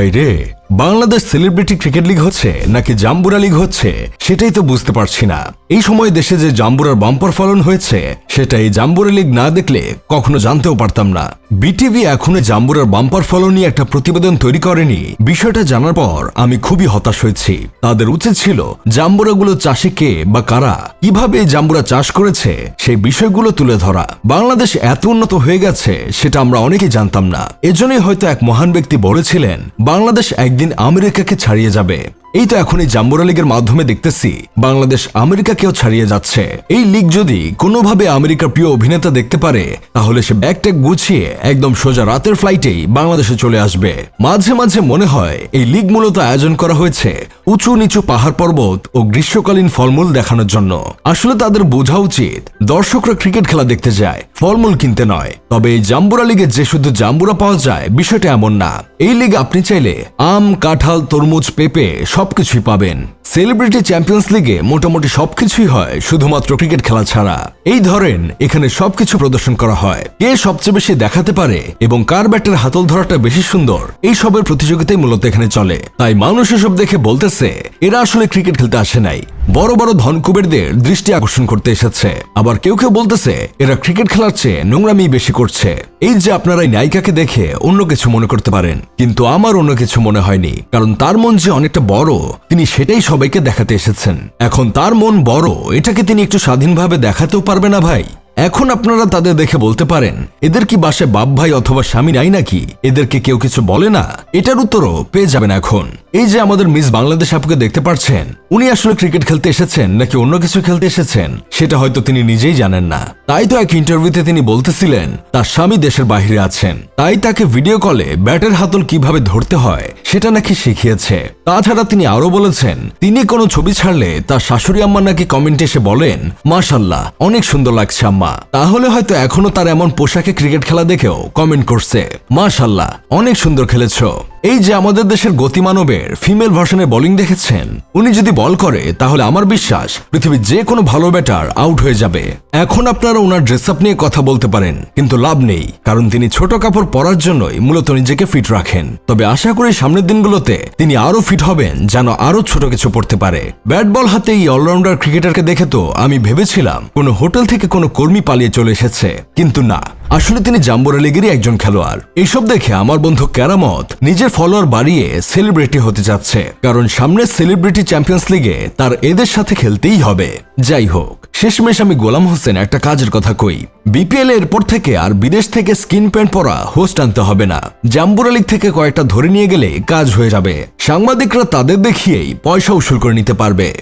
High রে Bangladesh celebrity cricket league হচ্ছে নাকি জাম্বুরা লিগ হচ্ছে? সেটাই তো বুঝতে পারছি না। এই সময় দেশে যে জাম্বুরার বাম্পার ফলন হয়েছে সেটা এই জাম্বুরা লিগ না দেখলে কখনো জানতেও পারতাম না। বিটিভি এখনও জাম্বুরার বাম্পার ফলন নিয়ে একটা প্রতিবেদন তৈরি করেনি। বিষয়টা জানার পর আমি খুবই হতাশ হয়েছি। তাদের উচিত ছিল জাম্বুরাগুলো চাষে কে বা কারা, কীভাবে জাম্বুরা চাষ করেছে, সেই বিষয়গুলো তুলে ধরা। বাংলাদেশ এত উন্নত হয়ে গেছে, সেটা আমরা অনেকেই জানতাম না। এজন্যই হয়তো এক মহান ব্যক্তি বলেছিলেন, বাংলাদেশ একদিন আমেরিকাকে ছাড়িয়ে যাবে। এই তো এখন এই জাম্বুরা লীগের মাধ্যমে দেখতেছি। বাংলাদেশ আমেরিকাকেও ছাড়িয়ে যাচ্ছে। এই লীগ যদি কোনোভাবে আমেরিকার প্রিয় অভিনেতা দেখতে পারে, তাহলে সে ব্যাগ ট্যাগ গুছিয়ে একদম সোজা রাতের ফ্লাইটেই বাংলাদেশে চলে আসবে। মাঝে মাঝে মনে হয়, এই লীগ মূলত আয়োজন করা হয়েছে উঁচু নিচু পাহাড় পর্বত ও গ্রীষ্মকালীন ফলমূল দেখানোর জন্য। আসলে তাদের বোঝা উচিত, দর্শকরা ক্রিকেট খেলা দেখতে যায়, ফলমূল কিনতে নয়। তবে এই জাম্বুরা লিগে যে শুধু জাম্বুরা পাওয়া যায়, বিষয়টা এমন না। এই লিগ আপনি চাইলে আম, কাঁঠাল, তরমুজ, পেঁপে সবকিছুই পাবেন। সেলিব্রিটি চ্যাম্পিয়ন্স লিগে মোটামুটি সবকিছুই হয়, শুধুমাত্র ক্রিকেট খেলা ছাড়া। এই ধরেন, এখানে সবকিছু প্রদর্শন করা হয়। কে সবচেয়ে বেশি দেখাতে পারে এবং কার ব্যাটের হাতল ধরাটা বেশি সুন্দর, এই সবের প্রতিযোগিতাই মূলত এখানে চলে। তাই মানুষ এসব দেখে বলতেছে, এরা আসলে ক্রিকেট খেলতে আসে নাই। বড় বড় ধনকুবেরদের দৃষ্টি আকর্ষণ করতে এসেছে। আবার কেউ কেউ বলতেছে, এরা ক্রিকেট খেলার চেয়ে নোংরামি বেশি করছে। এই যে আপনারা এই নায়িকাকে দেখে অন্য কিছু মনে করতে পারেন, কিন্তু আমার অন্য কিছু মনে হয়নি, কারণ তার মন যে অনেকটা বড়, তিনি সেটাই সবাইকে দেখাতে এসেছেন। এখন তার মন বড়, এটাকে তিনি একটু স্বাধীনভাবে দেখাতেও পারবে না ভাই। এখন আপনারা তাদের দেখে বলতে পারেন, এদের কি বাসে বাপ ভাই অথবা স্বামী নাই নাকি? এদেরকে কেউ কিছু বলে না? এটার উত্তরও পেয়ে যাবেন এখন। এই যে আমাদের মিস বাংলাদেশ আপুকে দেখতে পাচ্ছেন উনি আসলে ক্রিকেট খেলতে এসেছেন নাকি অন্য কিছু খেলতে এসেছেন, সেটা হয়তো তিনি নিজেই জানেন না। তাই তো এক ইন্টারভিউতে তিনি বলতেছিলেন, তার স্বামী দেশের বাইরে আছেন। তাই তাকে ভিডিও কলে ব্যাটের হাতল কীভাবে ধরতে হয়, সেটা নাকি শিখিয়েছে। তাছাড়া তিনি আরও বলেছেন, তিনি কোনো ছবি ছাড়লে তার শাশুড়ি আম্মা নাকি কমেন্টে এসে বলেন, মাশাল্লাহ, অনেক সুন্দর লাগছে আম্মা। তাহলে হয়তো এখনও তার এমন পোশাকে ক্রিকেট খেলা দেখেও কমেন্ট করছে। মাশাল্লাহ, অনেক সুন্দর খেলেছো। এই যে আমাদের দেশের গতিমানবের ফিমেল ভার্সনের বোলিং দেখেছেন, উনি যদি বল করে, তাহলে আমার বিশ্বাস পৃথিবীর যে কোনো ভালো ব্যাটার আউট হয়ে যাবে। এখন আপনারা ওনার ড্রেস আপ নিয়ে কথা বলতে পারেন, কিন্তু লাভ নেই, কারণ তিনি ছোট কাপড় পরার জন্যই মূলত নিজেকে ফিট রাখেন। তবে আশা করি সামনের দিনগুলোতে তিনি আরও ফিট হবেন, যেন আরও ছোট কিছু পড়তে পারে। ব্যাট বল হাতে এই অলরাউন্ডার ক্রিকেটারকে দেখে তো আমি ভেবেছিলাম, কোনো হোটেল থেকে কোনো কর্মী পালিয়ে চলে এসেছে। কিন্তু না, আসলে তিনি জাম্বোরা লিগেরই একজন খেলোয়াড়। এইসব দেখে আমার বন্ধু ক্যারামত নিজের ফলোয়ার বাড়িয়ে সেলিব্রিটি হতে যাচ্ছে। কারণ সামনে সেলিব্রিটি চ্যাম্পিয়ন্স লিগে তার এদের সাথে খেলতেই হবে। যাই হোক, শেষমেশ আমি গোলাম হোসেন একটা কাজের কথা কই। বিপিএল এরপর থেকে আর বিদেশ থেকে স্কিন প্যান্ট পরা হোস্ট আনতে হবে না। জাম্বুরা লিগ থেকে কয়েকটা ধরে নিয়ে গেলে কাজ হয়ে যাবে। সাংবাদিকরা তাদের দেখিয়েই পয়সা উসুল করে নিতে পারবে।